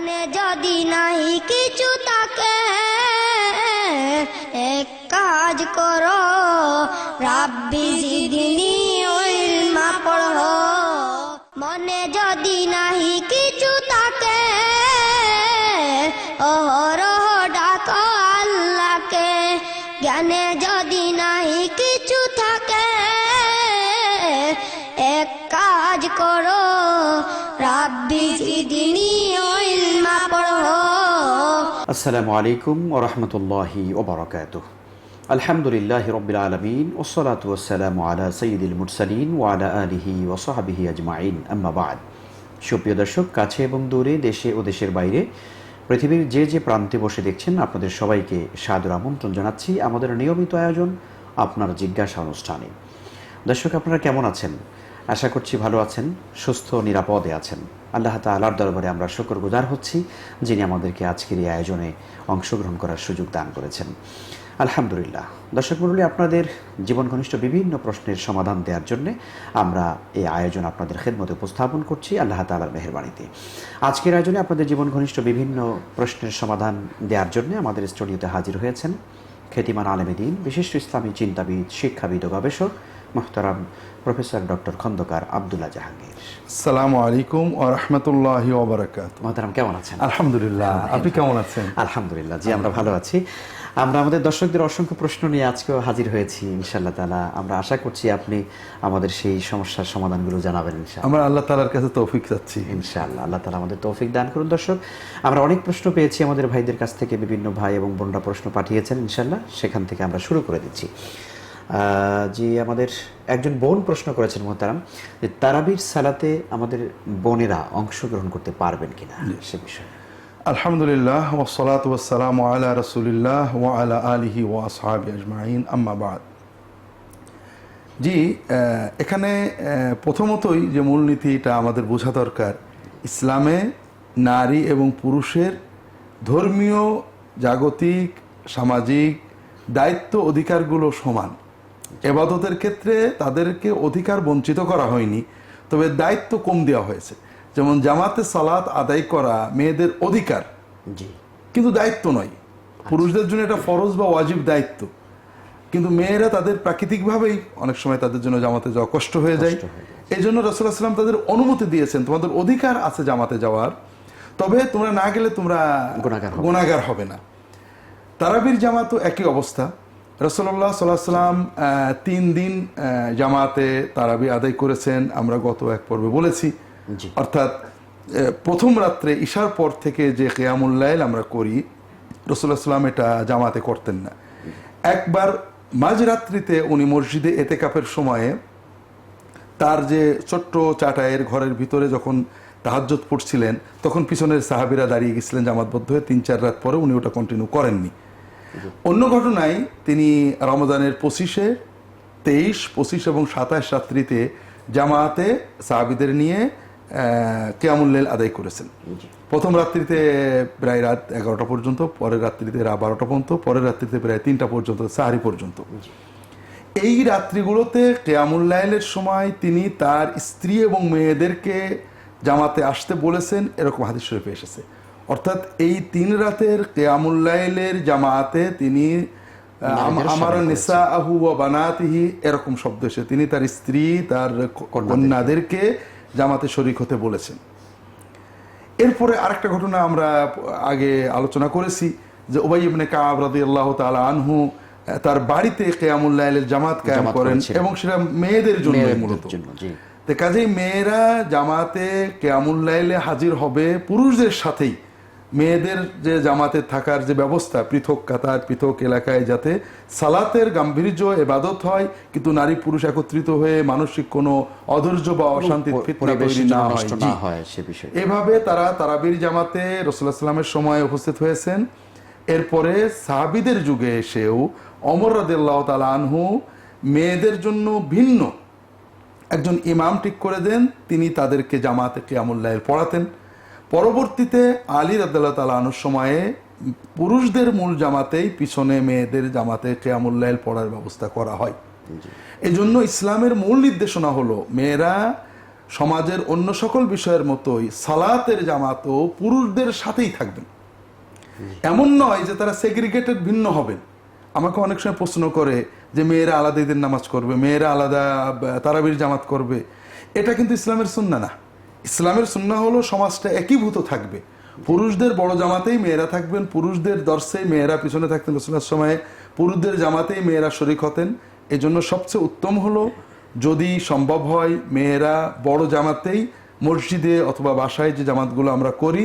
জ্ঞানে যদি নাই কিছু তাকে এক কাজ করো রাব্বি আসসালামু আলাইকুম ওরহমতুল্লাহি ওবরাকাত আলহামদুলিল্লাহ রবিল আলমিন ওসলাত ওসালাম আলা সঈদুল মুরসালিন ওয়ালা আলিহি ওসহাবিহি আজমাইন। আম্মাবাদ সুপ্রিয় দর্শক, কাছে এবং দূরে, দেশে ও দেশের বাইরে, পৃথিবীর যে যে প্রান্তে বসে দেখছেন, আপনাদের সবাইকে সাদর আমন্ত্রণ জানাচ্ছি আমাদের নিয়মিত আয়োজন, আপনার জিজ্ঞাসা অনুষ্ঠানে। দর্শক, আপনারা কেমন আছেন? আশা করছি ভালো আছেন, সুস্থ নিরাপদে আছেন। আল্লাহ তালার দরবারে আমরা শুকর গুজার হচ্ছি, যিনি আমাদেরকে আজকের এই আয়োজনে অংশগ্রহণ করার সুযোগ দান করেছেন। আলহামদুলিল্লাহ। দর্শক মণ্ডলী, আপনাদের জীবন ঘনিষ্ঠ বিভিন্ন প্রশ্নের সমাধান দেওয়ার জন্য আমরা এই আয়োজন আপনাদের খেদমতে উপস্থাপন করছি আল্লাহ তালার মেহরবানিতে। আজকের আয়োজনে আপনাদের জীবন ঘনিষ্ঠ বিভিন্ন প্রশ্নের সমাধান দেওয়ার জন্য আমাদের স্টুডিওতে হাজির হয়েছেন খ্যাতিমান আলমেদিন বিশিষ্ট ইসলামী চিন্তাবিদ, শিক্ষাবিদ ও গবেষক, মোহতারাম প্রফেসর ডক্টর খন্দকার আবদুল্লাহ জাহাঙ্গীর। আসসালামু আলাইকুম ও রহমতুল্লাহ মোহতারাম কেমন আছেন? আলহামদুলিল্লাহ আপনি কেমন আছেন? আলহামদুলিল্লাহ জি আমরা ভালো আছি। আমরা আমাদের দর্শকদের অসংখ্য প্রশ্ন নিয়ে আজকেও হাজির হয়েছি ইনশাল্লাহ তালা আমরা আশা করছি আপনি আমাদের সেই সমস্যার সমাধানগুলো জানাবেন ইনশাল্লাহ আমরা আল্লাহ তালার কাছে তৌফিক চাচ্ছি। ইনশাআল্লাহ আল্লাহ তালা আমাদের তৌফিক দান করুন। দর্শক আমরা অনেক প্রশ্ন পেয়েছি আমাদের ভাইদের কাছ থেকে বিভিন্ন ভাই এবং বোনরা প্রশ্ন পাঠিয়েছেন ইনশাল্লাহ সেখান থেকে আমরা শুরু করে দিচ্ছি। জি আমাদের একজন বোন প্রশ্ন করেছেন মোহতারাম যে তারাবির সালাতে আমাদের বোনেরা অংশগ্রহণ করতে পারবেন কিনা সে বিষয়ে। আলহামদুলিল্লাহ ওসলাত ওসালাম আলা রসুলিল্লাহ ও আলা আলিহি ও আসহাবি আজমাইন আম্মাবাদ জি এখানে প্রথমতই যে মূলনীতিটা আমাদের বোঝা দরকার ইসলামে নারী এবং পুরুষের ধর্মীয় জাগতিক সামাজিক দায়িত্ব অধিকারগুলো সমান। এবাদতের ক্ষেত্রে তাদেরকে অধিকার বঞ্চিত করা হয়নি তবে দায়িত্ব কম দেওয়া হয়েছে। যেমন জামাতে সালাত আদায় করা মেয়েদের অধিকার। কিন্তু দায়িত্ব নয়। পুরুষদের জন্য এটা ফরজ বা ওয়াজিব দায়িত্ব। কিন্তু মেয়েরা তাদের প্রাকৃতিকভাবেই অনেক সময় তাদের জন্য জামাতে যাওয়া কষ্ট হয়ে যায়। এই জন্য রসুল্লাহ সাল্লাম তাদের অনুমতি দিয়েছেন তোমাদের অধিকার আছে জামাতে যাওয়ার তবে তোমরা না গেলে তোমরা। গুণাগার হবে না। তারাবির জামাতও একই অবস্থা। রসল্লাহ সাল্লাহ সাল্লাম তিন দিন জামাতে তারাবি আদায় করেছেন। আমরা গত এক পর্বে বলেছি। অর্থাৎ প্রথম রাত্রে ঈশার পর থেকে যে কেয়ামুল্লাইল আমরা করি রসুল্লাহ সাল্লাম এটা জামাতে করতেন না। একবার মাঝরাত্রিতে উনি মসজিদে এতে কাপের সময়ে তার যে ছোট্ট চাটায়ের ঘরের ভিতরে যখন তাহাজ্জত পড়ছিলেন তখন পিছনের সাহাবিরা দাঁড়িয়ে গেছিলেন জামাতবদ্ধ হয়ে। তিন চার রাত পরে উনি ওটা কন্টিনিউ করেননি। অন্য ঘটনায় তিনি রমজানের পঁচিশে তেইশ পঁচিশ এবং সাতাশ রাত্রিতে জামাতে সাহাবিদের নিয়ে কেয়ামুল্লেল আদায় করেছেন। প্রথম রাত্রিতে প্রায় রাত এগারোটা পর্যন্ত পরের রাত্রিতে রাত বারোটা পর্যন্ত পরের রাত্রিতে প্রায় তিনটা পর্যন্ত সাহারি পর্যন্ত। এই রাত্রিগুলোতে কেয়ামুল্লাইলের সময় তিনি তার স্ত্রী এবং মেয়েদেরকে জামাতে আসতে বলেছেন এরকম হাদিস শরীফে এসেছে। অর্থাৎ এই তিন রাতের কেয়ামুল্লাইলের জামাতে তিনি আমার নেশা আহু ও বানাতিহি এরকম শব্দ এসে তিনি তার স্ত্রী তার কন্যাদেরকে। জামাতে শরিক হতে বলেছেন। এরপরে আরেকটা ঘটনা আমরা আগে আলোচনা করেছি যে ওবাই ইবনে কাব আল্লাহ তাআলা আনহু তার বাড়িতে কেয়ামুল লাইলের জামাত কায়েম করেন এবং সেটা মেয়েদের জন্য মূলত। কাজেই মেয়েরা জামাতে কেয়ামুল লাইলে হাজির হবে পুরুষদের সাথেই। মেয়েদের যে জামাতে থাকার যে ব্যবস্থা পৃথক কাতার পৃথক এলাকায় যাতে সালাতের গাম্ভীর্য এবাদত হয় কিন্তু নারী পুরুষ একত্রিত হয়ে মানসিক কোনো অধৈর্য বা যেন না হয়। এভাবে তারা তারাবির জামাতে রসুল্লাহ সাল্লামের সময় উপস্থিত হয়েছেন। এরপরে সাহাবিদের যুগে এসেও অমর রাদিল্লাহ তালা আনহু মেয়েদের জন্য ভিন্ন একজন ইমাম ঠিক করে দেন। তিনি তাদেরকে জামাতে কিয়ামুল্লাহ পড়াতেন। পরবর্তীতে আলী রাদিল্লাহ তালা আনুর সময়ে পুরুষদের মূল জামাতেই পিছনে মেয়েদের জামাতে কেয়ামুল্লাহ পড়ার ব্যবস্থা করা হয়। এই জন্য ইসলামের মূল নির্দেশনা হলো মেয়েরা সমাজের অন্য সকল বিষয়ের মতোই সালাতের জামাতও পুরুষদের সাথেই থাকবেন। এমন নয় যে তারা সেগ্রিগেটেড ভিন্ন হবেন। আমাকে অনেক সময় প্রশ্ন করে যে মেয়েরা আলাদা ঈদের নামাজ করবে মেয়েরা আলাদা তারাবির জামাত করবে। এটা কিন্তু ইসলামের সুন্না না। ইসলামের সুন্না হলো সমাজটা একীভূত থাকবে। পুরুষদের বড় জামাতেই মেয়েরা থাকবেন, পুরুষদের দর্শে মেয়েরা পিছনে থাকতেন রসুলের সময়ে, পুরুষদের জামাতেই মেয়েরা শরিক হতেন। এই জন্য সবচেয়ে উত্তম হলো যদি সম্ভব হয় মেয়েরা বড় জামাতেই মসজিদে অথবা বাসায় যে জামাতগুলো আমরা করি,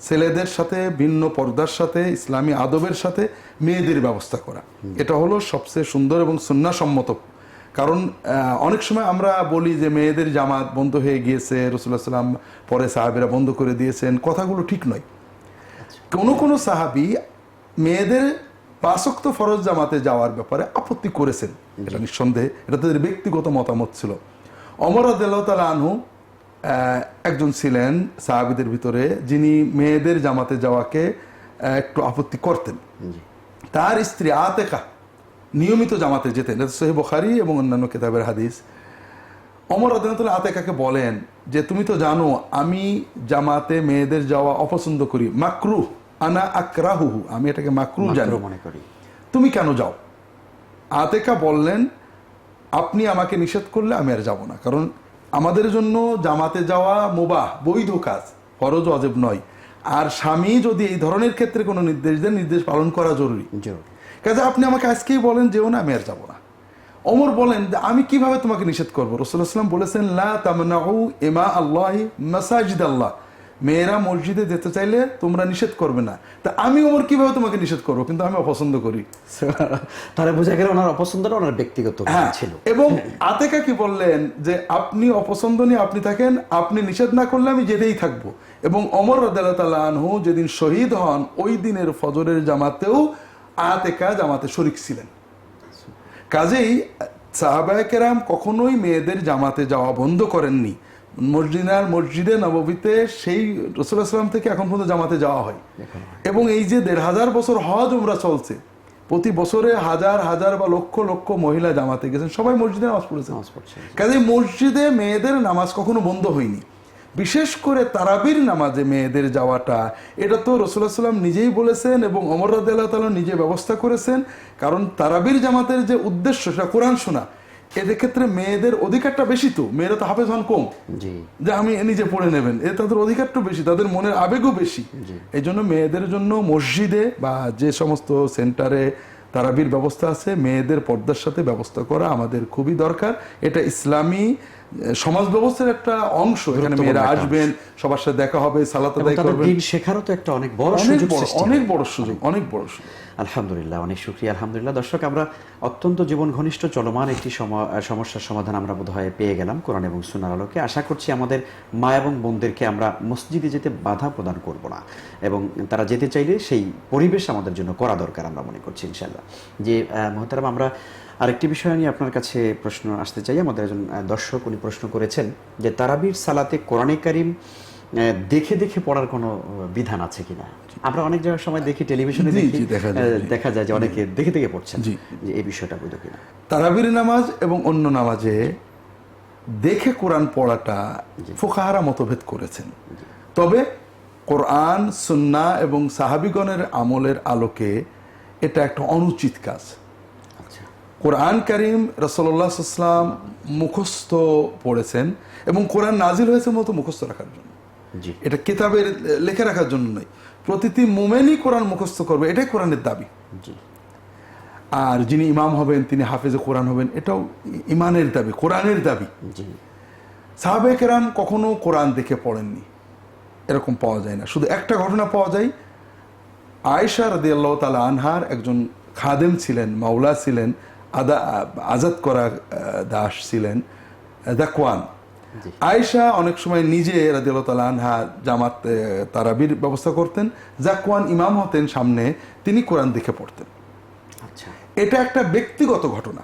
ছেলেদের সাথে, ভিন্ন পর্দার সাথে, ইসলামী আদবের সাথে মেয়েদের ব্যবস্থা করা। এটা হলো সবচেয়ে সুন্দর এবং সুন্নাসম্মত কারণ অনেক সময় আমরা বলি যে মেয়েদের জামাত বন্ধ হয়ে গিয়েছে রসুল্লাহ সাল্লাম পরে সাহাবিরা বন্ধ করে দিয়েছেন কথাগুলো ঠিক নয়। কোনো কোনো সাহাবি মেয়েদের পাশক্ত ফরজ জামাতে যাওয়ার ব্যাপারে আপত্তি করেছেন। এটা নিঃসন্দেহে এটা তাদের ব্যক্তিগত মতামত ছিল। অমর আদাল আনহু একজন ছিলেন সাহাবিদের ভিতরে যিনি মেয়েদের জামাতে যাওয়াকে একটু আপত্তি করতেন। তার স্ত্রী আতেকা নিয়মিত জামাতে যেতেন। এটা সহি বখারি এবং অন্যান্য কেতাবের হাদিস। অমর আদালতুল্লাহ আতেকাকে বলেন যে তুমি তো জানো আমি জামাতে মেয়েদের যাওয়া অপছন্দ করি। মাকরু আনা আকরাহুহু। আমি এটাকে মাকরু জানি। মনে করি। তুমি কেন যাও? আতেকা বললেন আপনি আমাকে নিষেধ করলে আমি আর যাব না। কারণ আমাদের জন্য জামাতে যাওয়া মোবাহ বৈধ কাজ ফরজ অজেব নয়। আর স্বামী যদি এই ধরনের ক্ষেত্রে কোনো নির্দেশ দেন নির্দেশ পালন করা জরুরি। জরুরি। কাজে আপনি আমাকে আজকেই বলেন যেও না আমি আর যাব না। অমর বলেন যে আমি কীভাবে তোমাকে নিষেধ করব? রসুল্লাহাম বলেছেন লা তামনাউ এমা আল্লাহ মাসাজিদ আল্লাহ মেয়েরা মসজিদে যেতে চাইলে তোমরা নিষেধ করবে না। তা আমি ওমর কীভাবে তোমাকে নিষেধ করব? কিন্তু আমি অপছন্দ করি। তারা বোঝা গেল ওনার অপছন্দটা ওনার ব্যক্তিগত হ্যাঁ ছিল। এবং আতেকা কি বললেন যে আপনি অপছন্দ নিয়ে আপনি থাকেন আপনি নিষেধ না করলে আমি যেতেই থাকব। এবং অমর রাদিয়াল্লাহু আনহু যেদিন শহীদ হন ওই দিনের ফজরের জামাতেও আতেকা জামাতে শরিক ছিলেন। কাজেই সাহাবায়ে কেরাম কখনোই মেয়েদের জামাতে যাওয়া বন্ধ করেননি। মসজিদার মসজিদে নববীতে সেই রসুল্লাহ সাল্লাম থেকে এখন পর্যন্ত জামাতে যাওয়া হয়। এবং এই যে দেড় হাজার বছর হজ উমরা চলছে প্রতি বছরে হাজার হাজার বা লক্ষ লক্ষ মহিলা জামাতে গেছেন। সবাই মসজিদে নামাজ পড়ছেন। কাজে মসজিদে মেয়েদের নামাজ কখনো বন্ধ হয়নি। বিশেষ করে তারাবির নামাজে মেয়েদের যাওয়াটা এটা তো রসুল্লাহ সাল্লাম নিজেই বলেছেন এবং অমর রাদিয়াল্লাহু তাআলা নিজে ব্যবস্থা করেছেন। কারণ তারাবির জামাতের যে উদ্দেশ্য সেটা কোরআন শোনা। এদের ক্ষেত্রে মেয়েদের অধিকারটা বেশি তো। মেয়েরা তো হাফেজ হন কম। যে আমি নিজে পড়ে নেবেন এ তাদের অধিকারটা বেশি তাদের মনের আবেগও বেশি। এই জন্য মেয়েদের জন্য মসজিদে বা যে সমস্ত সেন্টারে তারাবির ব্যবস্থা আছে মেয়েদের পর্দার সাথে ব্যবস্থা করা আমাদের খুবই দরকার। এটা ইসলামী সমাজ ব্যবস্থার একটা অংশ। এখানে মেয়েরা আসবেন সবার সাথে দেখা হবে সালাত আদায় করবেন। দিন শেখারও তো একটা অনেক বড় অনেক সুযোগ বড় অনেক বড় সুযোগ অনেক বড় সুযোগ। আলহামদুলিল্লাহ, অনেক শুক্রিয়া। আলহামদুলিল্লাহ, দর্শক, আমরা অত্যন্ত জীবন ঘনিষ্ঠ চলমান একটি সম- সমস্যার সমাধান আমরা বোধহয় পেয়ে গেলাম কোরআন এবং সুনার আলোকে। আশা করছি আমাদের মা এবং বোনদেরকে আমরা মসজিদে যেতে বাধা প্রদান করব না এবং তারা যেতে চাইলে সেই পরিবেশ আমাদের জন্য করা দরকার আমরা মনে করছি ইনশাল্লাহ যে মহতারাম, আমরা আরেকটি বিষয় নিয়ে আপনার কাছে প্রশ্ন আসতে চাই। আমাদের একজন দর্শক, উনি প্রশ্ন করেছেন যে, তারাবির সালাতে কোরআনে কারিম দেখে দেখে পড়ার কোনো বিধান আছে কিনা? আমরা অনেক জায়গায় সময় দেখি টেলিভিশনে দেখি দেখা যায়, যে অনেকে দেখে দেখে পড়ছেন। যে এই বিষয়টা বৈধ কিনা। তারাবির নামাজ এবং অন্য নামাজে দেখে কোরআন পড়াটা ফোকাহারা মতভেদ করেছেন। তবে কোরআন সুন্না এবং সাহাবিগণের আমলের আলোকে এটা একটা অনুচিত কাজ। আচ্ছা। কোরআন করিম রসল্লাহাম মুখস্থ পড়েছেন এবং কোরআন নাজিল হয়েছে মতো মুখস্থ রাখার জন্য। জি। এটা কিতাবের লেখে রাখার জন্য নয়। প্রতিটি মোমেনই কোরআন মুখস্থ করবে এটাই কোরআনের দাবি। জি। আর যিনি ইমাম হবেন তিনি হাফেজে কোরআন হবেন এটাও ইমানের দাবি কোরআনের দাবি। জি। সাহাবে কেরাম কখনো কোরআন দেখে পড়েননি। এরকম পাওয়া যায় না। শুধু একটা ঘটনা পাওয়া যায় আয়েশা রাদি আল্লাহ তালা আনহার একজন খাদেম ছিলেন মাওলা ছিলেন আদা আজাদ করা দাস ছিলেন দাকওয়ান। জি। আয়েশা অনেক সময় নিজে রাদি আনহা জামাত তারাবির ব্যবস্থা করতেন। জাকওয়ান ইমাম হতেন সামনে তিনি কোরআন দেখে পড়তেন। আচ্ছা। এটা একটা ব্যক্তিগত ঘটনা।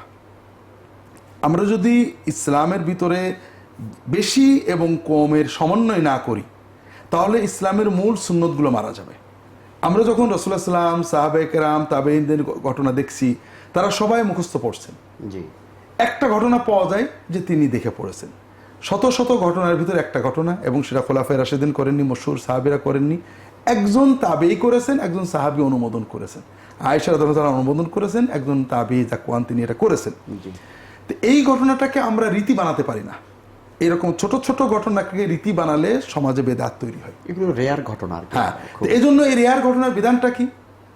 আমরা যদি ইসলামের ভিতরে বেশি এবং কমের সমন্বয় না করি তাহলে ইসলামের মূল সুন্নতগুলো মারা যাবে। আমরা যখন রসুল্লাহ সাল্লাম সাহাবেকরাম তাবেইনদের ঘটনা দেখছি তারা সবাই মুখস্থ পড়ছেন। জি। একটা ঘটনা পাওয়া যায় যে তিনি দেখে পড়েছেন। শত শত ঘটনার ভিতরে একটা ঘটনা এবং সেটা খোলাফায় রাশেদিন করেননি মশুর সাহাবিরা করেননি। একজন তাবেই করেছেন একজন সাহাবি অনুমোদন করেছেন। আয়েশা রাদিয়াল্লাহু অনুমোদন করেছেন একজন তাবি জাকুয়ান তিনি এটা করেছেন। তো এই ঘটনাটাকে আমরা রীতি বানাতে পারি না। এরকম ছোট ছোট ঘটনাকে রীতি বানালে সমাজে বেদাত তৈরি হয়। এগুলো রেয়ার ঘটনা হ্যাঁ এই জন্য এই রেয়ার ঘটনার বিধানটা কি?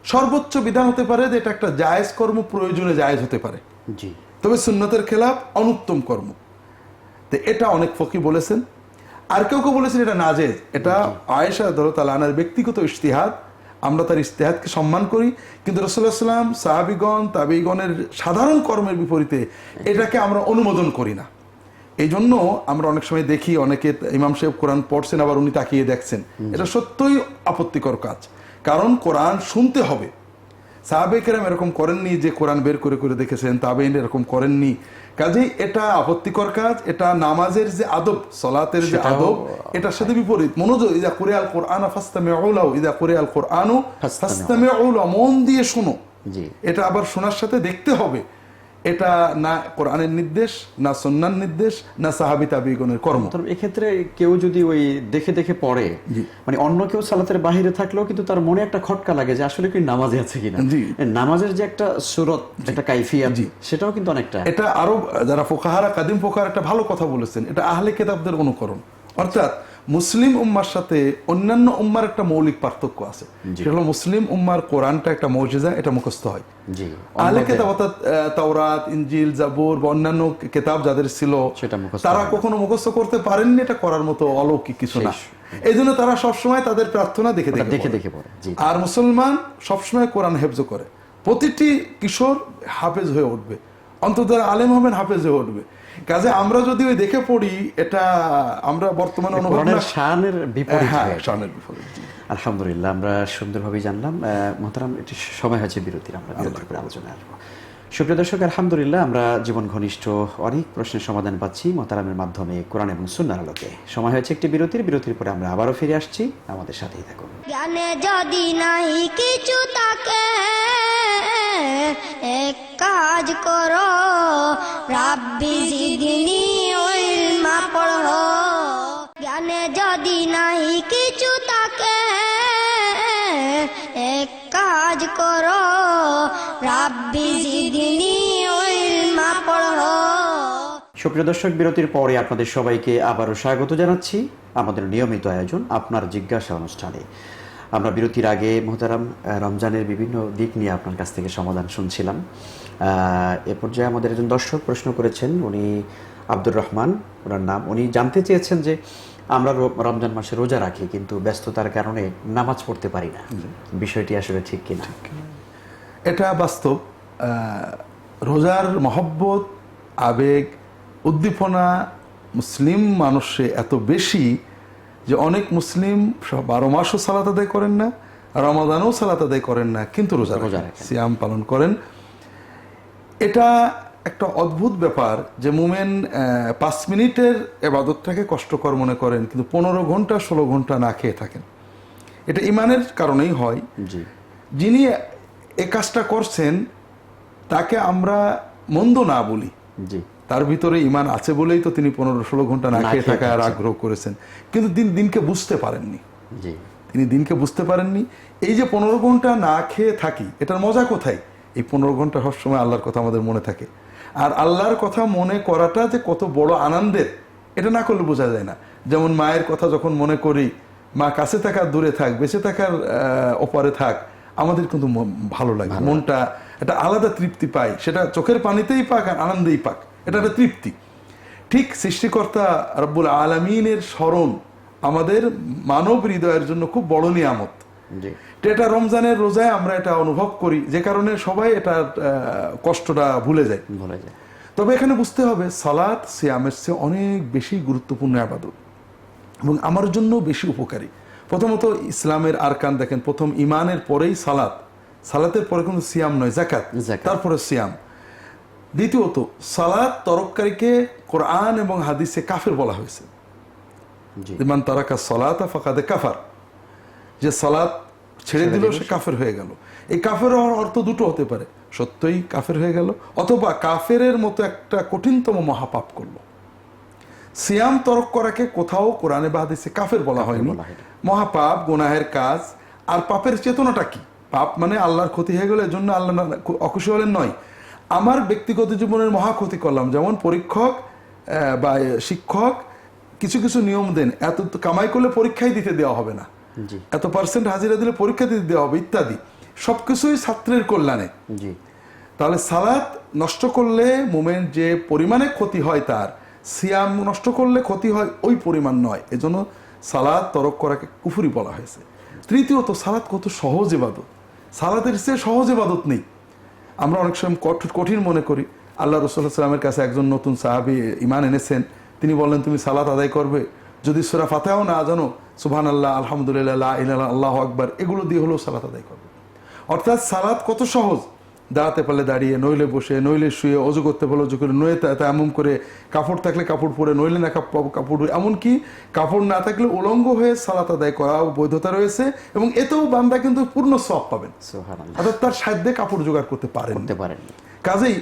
সর্বোচ্চ বিধান হতে পারে যে এটা একটা জায়েজ কর্ম প্রয়োজনে জায়েজ হতে পারে। জি। তবে সুন্নতের খেলাফ অনুত্তম কর্ম। তো এটা অনেক ফকি বলেছেন। আর কেউ কেউ বলেছেন এটা নাজেজ। এটা আয়েশা ধরতালানার ব্যক্তিগত ইশতিহাদ। আমরা তার ইশতেহাদকে সম্মান করি। কিন্তু রসুল্লাহ সাল্লাম সাহাবিগণ তাবিগণের সাধারণ কর্মের বিপরীতে এটাকে আমরা অনুমোদন করি না। এই জন্য আমরা অনেক সময় দেখি অনেকে ইমাম সাহেব কোরআন পড়ছেন আবার উনি তাকিয়ে দেখছেন। এটা সত্যই আপত্তিকর কাজ। কারণ কোরআন শুনতে হবে। সাহাবে কেরাম এরকম করেননি যে কোরআন বের করে করে দেখেছেন তাবেন এরকম করেননি। কাজেই এটা আপত্তিকর কাজ এটা নামাজের যে আদব সলাতের যে আদব এটার সাথে বিপরীত। মনোযোগ ইদা করে আল কোরআন ওলাও ইদা করে আল কোরআনু ফাস্তামে ওলা মন দিয়ে শোনো। এটা আবার শোনার সাথে দেখতে হবে। এটা না কোরআনের নির্দেশ না সন্ন্যান নির্দেশ না সাহাবি তাবিগণের কর্ম। এক্ষেত্রে কেউ যদি ওই দেখে দেখে পড়ে মানে অন্য কেউ সালাতের বাহিরে থাকলেও কিন্তু তার মনে একটা খটকা লাগে যে আসলে কি নামাজে আছে কিনা। নামাজের যে একটা সুরত একটা কাইফিয়াত জি। সেটাও কিন্তু অনেকটা। এটা আরও যারা ফোকাহারা কাদিম ফোকাহার একটা ভালো কথা বলেছেন এটা আহলে কেতাবদের অনুকরণ। অর্থাৎ মুসলিম উম্মার সাথে অন্যান্য উম্মার একটা মৌলিক পার্থক্য আছে। সেটা হলো মুসলিম উম্মার কোরআনটা একটা মৌজিজা এটা মুখস্থ হয়। আহলে কেতাব অর্থাৎ তাওরাত ইনজিল জাবুর বা অন্যান্য কেতাব যাদের ছিল তারা কখনো মুখস্থ করতে পারেননি এটা করার মতো অলৌকিক কিছু না। এই জন্য তারা সবসময় তাদের প্রার্থনা দেখে দেখে দেখে পড়ে। আর মুসলমান সবসময় কোরআন হেফজ করে। প্রতিটি কিশোর হাফেজ হয়ে উঠবে। অন্তত আলেম হবেন হাফেজ হয়ে উঠবে। কাজে আমরা যদি ওই দেখে পড়ি এটা আমরা বর্তমানে অনুভব কোরআনের শানের বিপরীত হ্যাঁ শানের বিপরীত আলহামদুলিল্লাহ আমরা সুন্দরভাবে জানলাম। আহ, মোহতারাম এটি সময় হয়েছে বিরতির আমরা বিরতির পরে আলোচনায় আসব। সুপ্রিয় দর্শক, আলহামদুলিল্লাহ আমরা জীবন ঘনিষ্ঠ অনেক প্রশ্নের সমাধান পাচ্ছি মতারামের মাধ্যমে কোরআন এবং সুন্নার আলোকে। সময় হয়েছে একটি বিরতির বিরতির পরে আমরা আবারও ফিরে আসছি। আমাদের সাথেই থাকুন। জ্ঞানে যদি নাই কিছু তাকে, এক কাজ করো, রাব্বি জিদিনি ইলমা পড়ো। জ্ঞানে যদি নাই কিছু তাকে, এক কাজ করো, রাব্বি সুপ্রিয় দর্শক বিরতির পরে আপনাদের সবাইকে আবারও স্বাগত জানাচ্ছি আমাদের নিয়মিত আয়োজন আপনার জিজ্ঞাসা অনুষ্ঠানে। আমরা বিরতির আগে মোহতারাম রমজানের বিভিন্ন দিক নিয়ে আপনার কাছ থেকে সমাধান শুনছিলাম। এ পর্যায়ে আমাদের একজন দর্শক প্রশ্ন করেছেন উনি আব্দুর রহমান ওনার নাম। উনি জানতে চেয়েছেন যে আমরা রমজান মাসে রোজা রাখি কিন্তু ব্যস্ততার কারণে নামাজ পড়তে পারি না। বিষয়টি আসলে ঠিক কিনা? এটা বাস্তব। রোজার মহব্বত আবেগ উদ্দীপনা মুসলিম মানুষে এত বেশি যে অনেক মুসলিম বারো মাসও সালাত আদায় করেন না রমাদানও সালাত আদায় করেন না কিন্তু রোজা রোজা। সিয়াম পালন করেন। এটা একটা অদ্ভুত ব্যাপার যে মুমেন পাঁচ মিনিটের এবাদতটাকে কষ্টকর মনে করেন কিন্তু পনেরো ঘণ্টা ষোলো ঘণ্টা না খেয়ে থাকেন। এটা ইমানের কারণেই হয়। যিনি এ কাজটা করছেন তাকে আমরা মন্দ না বলি। জি। তার ভিতরে ইমান আছে বলেই তো তিনি পনেরো ষোলো ঘণ্টা না খেয়ে থাকার আগ্রহ করেছেন। কিন্তু দিন দিনকে বুঝতে পারেননি। তিনি দিনকে বুঝতে পারেননি। এই যে পনেরো ঘণ্টা না খেয়ে থাকি এটার মজা কোথায়? এই পনেরো ঘণ্টা সবসময় আল্লাহর কথা আমাদের মনে থাকে। আর আল্লাহর কথা মনে করাটা যে কত বড় আনন্দের এটা না করলে বোঝা যায় না। যেমন মায়ের কথা যখন মনে করি মা কাছে থাকার দূরে থাক বেঁচে থাকার ওপারে থাক আমাদের কিন্তু ভালো লাগে। মনটা একটা আলাদা তৃপ্তি পায়। সেটা চোখের পানিতেই পাক আর আনন্দেই পাক। এটা একটা তৃপ্তি। ঠিক সৃষ্টিকর্তা রব্বুল আলমিনের স্মরণ আমাদের মানব হৃদয়ের জন্য খুব বড় নিয়ামত। এটা রমজানের রোজায় আমরা এটা অনুভব করি যে কারণে সবাই এটার কষ্টটা ভুলে যায়। ভুলে যায়। তবে এখানে বুঝতে হবে সালাত সিয়ামের চেয়ে অনেক বেশি গুরুত্বপূর্ণ আবাদত এবং আমার জন্য বেশি উপকারী। প্রথমত ইসলামের আরকান দেখেন প্রথম ইমানের পরেই সালাত। সালাতের পরে কিন্তু সিয়াম নয় জাকাত। তারপরে সিয়াম। দ্বিতীয়ত সালাদ তরককারীকে কোরআন এবং হাদিসে কাফের বলা হয়েছে। ইমান তারাকা সলাতা ফাকাদে কাফার। যে সালাদ ছেড়ে দিল সে কাফের হয়ে গেল। এই কাফের হওয়ার অর্থ দুটো হতে পারে। সত্যই কাফের হয়ে গেল অথবা কাফেরের মতো একটা কঠিনতম মহাপাপ করল। সিয়াম তরক করাকে কোথাও কোরআনে বা হাদিসে কাফের বলা হয়নি। মহাপাপ গুনাহের কাজ আর পাপের চেতনাটা কি? পাপ মানে আল্লাহর ক্ষতি হয়ে গেলে এর জন্য আল্লাহ অখুশি হলেন নয়। আমার ব্যক্তিগত জীবনের মহা ক্ষতি করলাম। যেমন পরীক্ষক বা শিক্ষক কিছু কিছু নিয়ম দেন। এত কামাই করলে পরীক্ষাই দিতে দেওয়া হবে না। এত পার্সেন্ট হাজিরা দিলে পরীক্ষা দিতে দেওয়া হবে ইত্যাদি। সবকিছুই ছাত্রের কল্যাণে। জি। তাহলে সালাত নষ্ট করলে মোমেন্ট যে পরিমাণে ক্ষতি হয় তার সিয়াম নষ্ট করলে ক্ষতি হয় ওই পরিমাণ নয়। এজন্য সালাদ তরক করাকে কুফুরি বলা হয়েছে। তৃতীয়ত সালাদ কত সহজ ইবাদত সালাদের চেয়ে সহজ ইবাদত নেই। আমরা অনেক সময় কঠ- কঠিন মনে করি। আল্লাহ রসুল্লাহ সাল্লামের কাছে একজন নতুন সাহাবি ইমান এনেছেন। তিনি বললেন, তুমি সালাত আদায় করবে। যদি সুরা ফাতেহাও না জানো সুবহান আল্লাহ আলহামদুলিল্লাহ আল্লাহ আকবার, এগুলো দিয়ে হলেও সালাত আদায় করবে। অর্থাৎ সালাত কত সহজ? দাঁড়াতে পারলে দাঁড়িয়ে নইলে বসে নইলে শুয়ে অজু করতে পারলে অজু করে নয়ে এমন করে কাপড় থাকলে কাপড় পরে নইলে না কাপড়। এমনকি কাপড় না থাকলে উলঙ্গ হয়ে সালাত আদায় করা বৈধতা রয়েছে এবং এতেও বান্দা কিন্তু পূর্ণ সব পাবেন। অর্থাৎ তার সাধ্যে কাপড় জোগাড় করতে পারেন কাজেই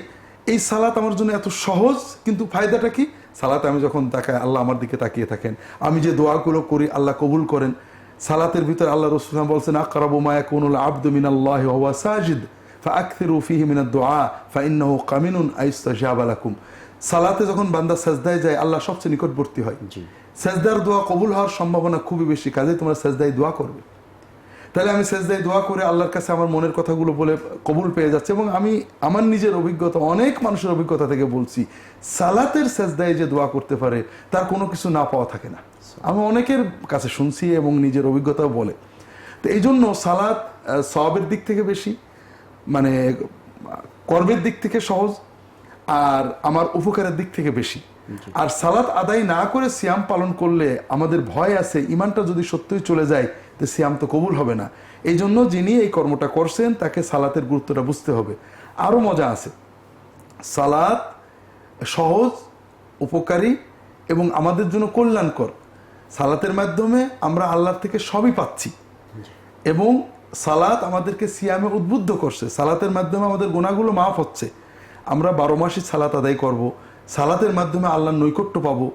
এই সালাত আমার জন্য এত সহজ কিন্তু ফায়দাটা কি? সালাতে আমি যখন তাকাই আল্লাহ আমার দিকে তাকিয়ে থাকেন। আমি যে দোয়াগুলো করি আল্লাহ কবুল করেন। সালাতের ভিতরে আল্লাহ রসুলাম বলছেন আকরাবু মায়া কুনুল আব্দু মিনাল্লাহি ওয়া সাজিদ। ফাকথিরু ফিহি মিনাদ দোয়া ফাইন্নাহু কামিনুন আইস্তাজাব আলাকুম সালাতে যখন বান্দা সেজদায় যায় আল্লাহ সবচেয়ে নিকটবর্তী হয়। সেজদার দোয়া কবুল হওয়ার সম্ভাবনা খুবই বেশি কাজে তোমরা সেজদায় দোয়া করবে। তাহলে আমি সেজদায় দোয়া করে আল্লাহর কাছে আমার মনের কথাগুলো বলে কবুল পেয়ে যাচ্ছে এবং আমি আমার নিজের অভিজ্ঞতা অনেক মানুষের অভিজ্ঞতা থেকে বলছি সালাতের সেজদায় যে দোয়া করতে পারে তার কোনো কিছু না পাওয়া থাকে না। আমি অনেকের কাছে শুনছি এবং নিজের অভিজ্ঞতাও বলে। তো এই জন্য সালাত সবের দিক থেকে বেশি মানে কর্মের দিক থেকে সহজ আর আমার উপকারের দিক থেকে বেশি। আর সালাত আদায় না করে সিয়াম পালন করলে আমাদের ভয় আছে ইমানটা যদি সত্যই চলে যায় তো সিয়াম তো কবুল হবে না। এই জন্য যিনি এই কর্মটা করছেন তাকে সালাতের গুরুত্বটা বুঝতে হবে। আরও মজা আছে। সালাত সহজ উপকারী এবং আমাদের জন্য কল্যাণকর। সালাতের মাধ্যমে আমরা আল্লাহর থেকে সবই পাচ্ছি। এবং সালাত আমাদেরকে সিয়ামে উদ্বুদ্ধ করছে। সালাতের মাধ্যমে আমাদের গুণাগুলো মাফ হচ্ছে। আমরা বারো মাসই সালাত আদায় করব। সালাতের মাধ্যমে আল্লাহর নৈকট্য পাবো।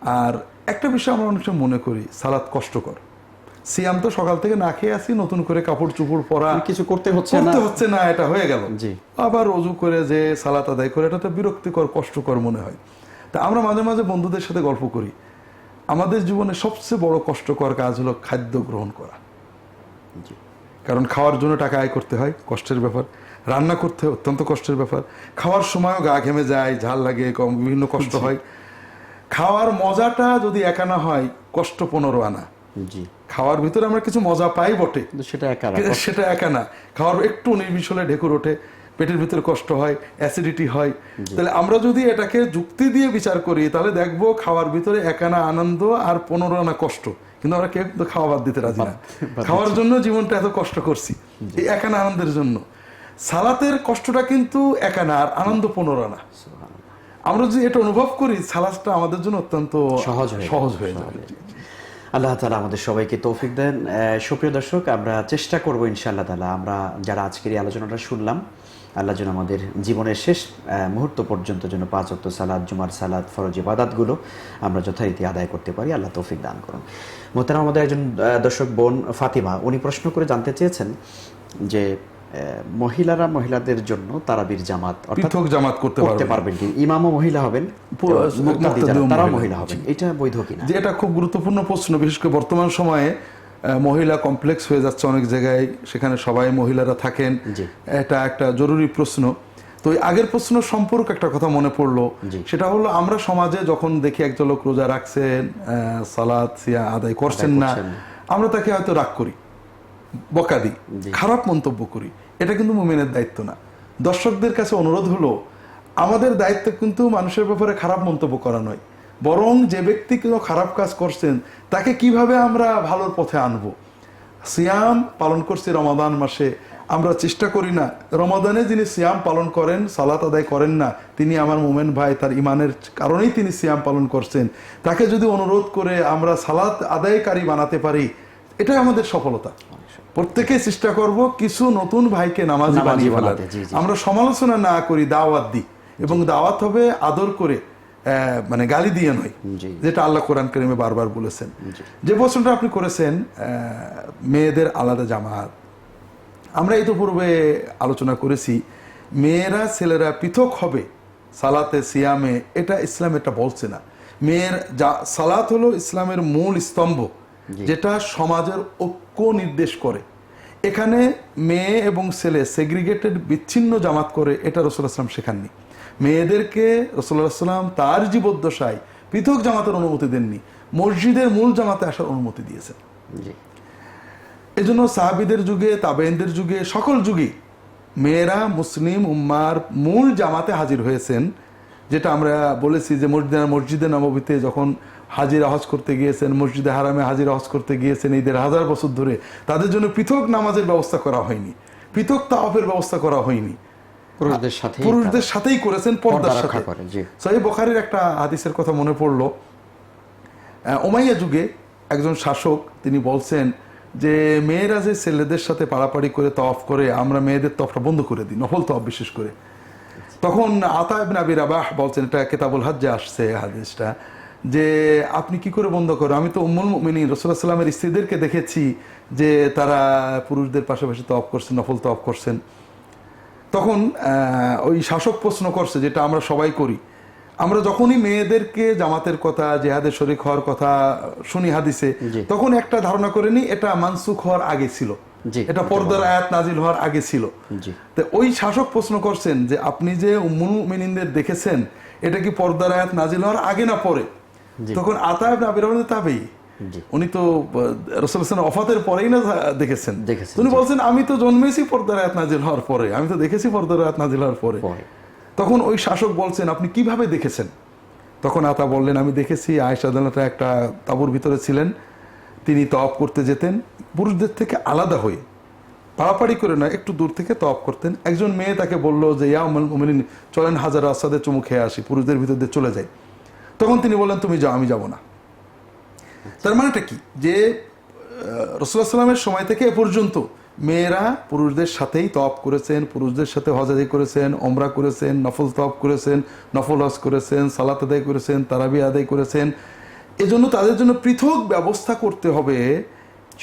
আর একটা বিষয় আমরা অনেক সময় মনে করি সালাত কষ্টকর। সিয়াম তো সকাল থেকে না খেয়ে আসি নতুন করে কাপড় চুপড় পরা। কিছু করতে হচ্ছে না। করতে হচ্ছে না এটা হয়ে গেল। জি। আবার অজু করে যে সালাত আদায় করে এটা তো বিরক্তিকর কষ্টকর মনে হয়। তা আমরা মাঝে মাঝে বন্ধুদের সাথে গল্প করি। আমাদের জীবনে সবচেয়ে বড় কষ্টকর কাজ হলো খাদ্য গ্রহণ করা। কারণ খাওয়ার জন্য টাকা আয় করতে হয় কষ্টের ব্যাপার। রান্না করতে হয় অত্যন্ত কষ্টের ব্যাপার। খাওয়ার সময়ও গা ঘেমে যায় ঝাল লাগে কম বিভিন্ন কষ্ট হয়। খাওয়ার মজাটা যদি একানা হয় কষ্ট পনেরো আনা। জি। খাওয়ার ভিতরে আমরা কিছু মজা পাই বটে। কিন্তু সেটা একা সেটা একা না। খাওয়ার একটু নির্বিশলে ঢেকুর ওঠে। পেটের ভিতরে কষ্ট হয় অ্যাসিডিটি হয়। তাহলে আমরা যদি এটাকে যুক্তি দিয়ে বিচার করি তাহলে দেখব খাওয়ার ভিতরে একানা আনন্দ আর পনেরো আনা কষ্ট। কিন্তু আমরা কেউ কিন্তু খাওয়া বাদ দিতে রাজি না। খাওয়ার জন্য জীবনটা এত কষ্ট করছি এই একানা আনন্দের জন্য। সালাতের কষ্টটা কিন্তু একানা আর আনন্দ পনেরো আনা। আমরা যদি এটা অনুভব করি সালাদটা আমাদের জন্য অত্যন্ত সহজ হয়ে সহজ হয়ে যাবে আল্লাহ তালা আমাদের সবাইকে তৌফিক দেন। সুপ্রিয় দর্শক আমরা চেষ্টা করব ইনশাআল্লাহ তালা আমরা যারা আজকের এই আলোচনাটা শুনলাম আল্লাহ যেন আমাদের জীবনের শেষ মুহূর্ত পর্যন্ত যেন পাঁচ অক্ট সালাদ জুমার সালাদ ফরজ ইবাদাতগুলো আমরা যথারীতি আদায় করতে পারি। আল্লাহ তৌফিক দান করুন। মোহতারাম আমাদের একজন দর্শক বোন ফাতিমা উনি প্রশ্ন করে জানতে চেয়েছেন যে মহিলারা মহিলাদের জন্য তারাবির জামাত অর্থাৎ পৃথক জামাত করতে করতে পারবেন। কি? ইমামও মহিলা হবেন তারাও মহিলা, হবেন। এটা বৈধ কিনা? যে এটা খুব গুরুত্বপূর্ণ প্রশ্ন বিশেষ করে বর্তমান সময়ে মহিলা কমপ্লেক্স হয়ে যাচ্ছে অনেক জায়গায় সেখানে সবাই মহিলারা থাকেন। এটা একটা জরুরি প্রশ্ন। তো এই আগের প্রশ্ন সম্পর্কে একটা কথা মনে পড়ল। সেটা হলো আমরা সমাজে যখন দেখি একজন লোক রোজা রাখছেন সালাদ সিয়া আদায় করছেন না আমরা তাকে হয়তো রাগ করি বকা দিই খারাপ মন্তব্য করি। এটা কিন্তু মুমিনের দায়িত্ব না। দর্শকদের কাছে অনুরোধ হলো আমাদের দায়িত্ব কিন্তু মানুষের ব্যাপারে খারাপ মন্তব্য করা নয়। বরং যে ব্যক্তি কোনো খারাপ কাজ করছেন তাকে কীভাবে আমরা ভালোর পথে আনব? সিয়াম পালন করছি রমাদান মাসে। আমরা চেষ্টা করি না। রমাদানে যিনি সিয়াম পালন করেন সালাত আদায় করেন না তিনি আমার মোমেন ভাই তার ইমানের কারণেই তিনি সিয়াম পালন করছেন। তাকে যদি অনুরোধ করে আমরা সালাত আদায়কারী বানাতে পারি এটাই আমাদের সফলতা। প্রত্যেকে চেষ্টা করব কিছু নতুন ভাইকে নামাজি বানিয়ে ফেলার। আমরা সমালোচনা না করি দাওয়াত দিই। এবং দাওয়াত হবে আদর করে। মানে গালি দিয়ে নয়। যেটা আল্লাহ কোরআন করিমে বারবার বলেছেন। যে প্রশ্নটা আপনি করেছেন মেয়েদের আলাদা জামাত। আমরা এই তো পূর্বে আলোচনা করেছি মেয়েরা ছেলেরা পৃথক হবে সালাতে সিয়ামে এটা ইসলাম এটা বলছে না। মেয়ের যা সালাত হলো ইসলামের মূল স্তম্ভ যেটা সমাজের ঐক্য নির্দেশ করে। এখানে মেয়ে এবং ছেলে সেগ্রিগেটেড বিচ্ছিন্ন জামাত করে এটা রসুল আসলাম শেখাননি। মেয়েদেরকে সাল্লাম তার জীবদ্দশায় পৃথক জামাতের অনুমতি দেননি মসজিদের মূল জামাতে আসার অনুমতি দিয়েছেন। জি। এজন্য সাহাবিদের যুগে তাবেইনদের যুগে সকল যুগে মেয়েরা মুসলিম উম্মার মূল জামাতে হাজির হয়েছেন যেটা আমরা বলেছি যে মসজিদে মসজিদে নববীতে যখন হাজিরা হজ করতে গিয়েছেন মসজিদে হারামে হাজিরা হজ করতে গিয়েছেন এই দেড় হাজার বছর ধরে তাদের জন্য পৃথক নামাজের ব্যবস্থা করা হয়নি পৃথক তাওয়াফের ব্যবস্থা করা হয়নি। পুরুষদের সাথে পুরুষদের সাথেই করেছেন পর্দার সাথে। সহি বখারির একটা হাদিসের কথা মনে পড়ল। ওমাইয়া যুগে একজন শাসক তিনি বলছেন যে মেয়েরা যে ছেলেদের সাথে পাড়াপাড়ি করে তফ করে আমরা মেয়েদের তফটা বন্ধ করে দিই নফল তফ বিশেষ করে। তখন আতা ইবনে আবি রাবাহ বলছেন এটা কেতাবুল হজ্জে আসছে হাদিসটা যে আপনি কি করে বন্ধ করো? আমি তো উম্মুল মুমিনিন রাসূলুল্লাহ সাল্লামের স্ত্রীদেরকে দেখেছি যে তারা পুরুষদের পাশাপাশি তফ করছেন নফল তফ করছেন। তখন ওই শাসক প্রশ্ন করছে যেটা আমরা সবাই করি। আমরা যখনই মেয়েদেরকে জামাতের কথা জেহাদের শরিক হওয়ার কথা শুনি হাদিসে তখন একটা ধারণা করে নি এটা মানসুখ হওয়ার আগে ছিল। এটা পর্দার আয়াত নাজিল হওয়ার আগে ছিল। তো ওই শাসক প্রশ্ন করছেন যে আপনি যে উম্মুল মুমিনিনদের দেখেছেন এটা কি পর্দার আয়াত নাজিল হওয়ার আগে না পরে? তখন আতাব না আবির তাবেই। উনি তো রসুল অফাতের পরেই না দেখেছেন। দেখেছেন, উনি বলছেন আমি তো জন্মেছি পর্দার আয়াত নাজিল হওয়ার পরে। আমি তো দেখেছি পর্দার আয়াত নাজিল হওয়ার পরে। তখন ওই শাসক বলছেন আপনি কীভাবে দেখেছেন? তখন আতা বললেন আমি দেখেছি আয়েশা আদালতে একটা তাবুর ভিতরে ছিলেন। তিনি তপ করতে যেতেন পুরুষদের থেকে আলাদা হয়ে। পাড়াপাড়ি করে না একটু দূর থেকে তপ করতেন। একজন মেয়ে তাকে বলল যে ইয়া চলেন হাজার আসাদের চুমু খেয়ে আসি পুরুষদের ভিতর দিয়ে চলে যাই। তখন তিনি বললেন তুমি যাও আমি যাব না। তার মানেটা কি? যে রসুল্লাহ সাল্লামের সময় থেকে এ পর্যন্ত মেয়েরা পুরুষদের সাথেই তপ করেছেন পুরুষদের সাথে হজাদি করেছেন ওমরা করেছেন নফল তপ করেছেন নফল হজ করেছেন সালাত আদায় করেছেন তারাবি আদায় করেছেন। এজন্য তাদের জন্য পৃথক ব্যবস্থা করতে হবে।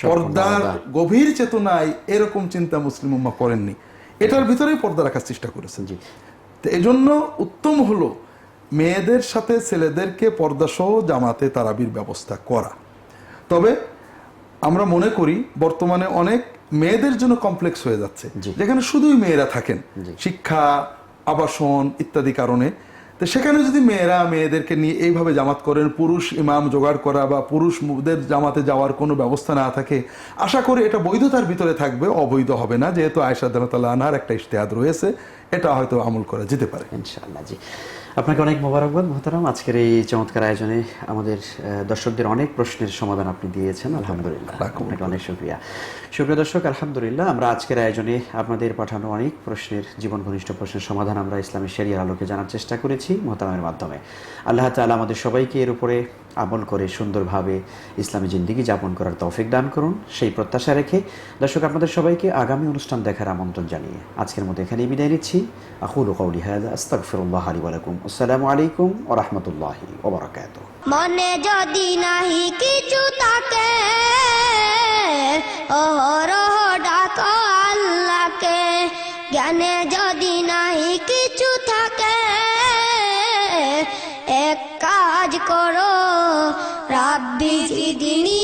পর্দার গভীর চেতনায় এরকম চিন্তা মুসলিম উম্মা করেননি। এটার ভিতরেই পর্দা রাখার চেষ্টা করেছেন। জি। তো এজন্য উত্তম হলো মেয়েদের সাথে ছেলেদেরকে পর্দাসহ জামাতে তারাবির ব্যবস্থা করা। তবে আমরা মনে করি বর্তমানে অনেক মেয়েদের জন্য কমপ্লেক্স হয়ে যাচ্ছে। যেখানে শুধুই মেয়েরা থাকেন। শিক্ষা আবাসন ইত্যাদি কারণে। তো সেখানে যদি মেয়েরা মেয়েদেরকে নিয়ে এইভাবে জামাত করেন পুরুষ ইমাম জোগাড় করা বা পুরুষদের জামাতে যাওয়ার কোনো ব্যবস্থা না থাকে আশা করি এটা বৈধতার ভিতরে থাকবে অবৈধ হবে না। যেহেতু আয়সা দাল্লাহ আনহার একটা ইশতেহাদ রয়েছে এটা হয়তো আমল করা যেতে পারে। ইনশাআল্লাহ জি। আপনাকে অনেক মোবারকবাদ মোহতারাম। আজকের এই চমৎকার আয়োজনে আমাদের দর্শকদের অনেক প্রশ্নের সমাধান আপনি দিয়েছেন। আলহামদুলিল্লাহ। আপনাকে অনেক শুক্রিয়া। সুপ্রিয় দর্শক, আলহামদুলিল্লাহ আমরা আজকের আয়োজনে আপনাদের পাঠানো অনেক প্রশ্নের জীবন ঘনিষ্ঠ প্রশ্নের সমাধান আমরা ইসলামী শেরিয়ার আলোকে জানার চেষ্টা করেছি মোহতারামের মাধ্যমে। আল্লাহ তাআলা আমাদের সবাইকে এর উপরে আমল করে সুন্দরভাবে ইসলামী জিন্দিগি যাপন করার তৌফিক দান করুন। সেই প্রত্যাশা রেখে দর্শক, আপনাদের সবাইকে আগামী অনুষ্ঠান দেখার আমন্ত্রণ জানিয়ে আজকের মতো এখানেই বিদায় নিচ্ছি। আকুল কৌলি হায়দা আস্তাগফিরুল্লাহ আলী ওয়ালাইকুম আসসালামু আলাইকুম ওয়া রাহমাতুল্লাহি ওয়া বারাকাতুহু। মনে যদি নাহি কিছু অহরহ ডাক আল্লাহকে। জ্ঞানে যদি নাই কিছু থাকে এক কাজ করো রাব্বি জিদিনি